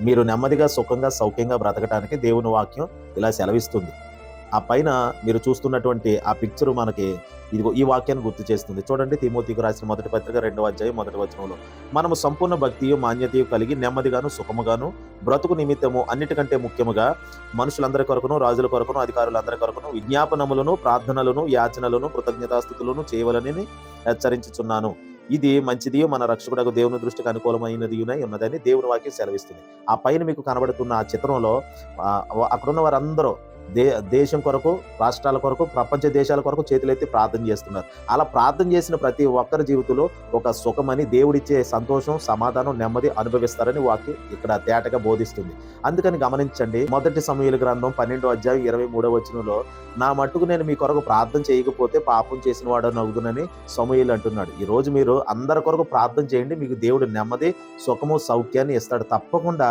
మీరు నెమ్మదిగా సుఖంగా సౌఖ్యంగా బ్రతకటానికి దేవుని వాక్యం ఇలా సెలవిస్తుంది. ఆ పైన మీరు చూస్తున్నటువంటి ఆ పిక్చర్ మనకి ఇదిగో ఈ వాక్యాన్ని గుర్తు చేస్తుంది. చూడండి తిమోతికి రాసిన మొదటి పత్రిక రెండవ అధ్యాయం మొదటి వచనంలో. మనము సంపూర్ణ భక్తియు మాన్యతయు కలిగి నెమ్మదిగాను సుఖముగాను బ్రతుకు నిమిత్తము అన్నిటికంటే ముఖ్యముగా మనుషులందరి కొరకును రాజుల కొరకును అధికారులందరి కొరకును విజ్ఞాపనములను ప్రార్థనలను యాచనలను కృతజ్ఞతాస్థుతులను చేయవలని హెచ్చరించుచున్నాను. ఇది మంచిది మన రక్షకుడకు దేవుని దృష్టికి అనుకూలమైనది ఉన్నదని దేవుని వాక్యం సెలవిస్తుంది. ఆ పైన మీకు కనబడుతున్న ఆ చిత్రంలో ఆ, అక్కడున్న వారందరూ దే దేశం కొరకు రాష్ట్రాల కొరకు ప్రపంచ దేశాల కొరకు చేతులెత్తి ప్రార్థన చేస్తున్నారు. అలా ప్రార్థన చేసిన ప్రతి ఒక్కరి జీవితంలో ఒక సుఖమని దేవుడిచ్చే సంతోషం సమాధానం నెమ్మది అనుభవిస్తారని వాక్యం ఇక్కడ తేటగా బోధిస్తుంది. అందుకని గమనించండి మొదటి సమయాల గ్రంథం పన్నెండో అధ్యాయం ఇరవై మూడో వచనంలో నా మట్టుకు నేను మీ కొరకు ప్రార్థన చేయకపోతే పాపం చేసిన వాడు నవ్వునని సమూహలు అంటున్నాడు. ఈ రోజు మీరు అందరి కొరకు ప్రార్థన చేయండి మీకు దేవుడు నెమ్మది సుఖము సౌఖ్యాన్ని ఇస్తాడు. తప్పకుండా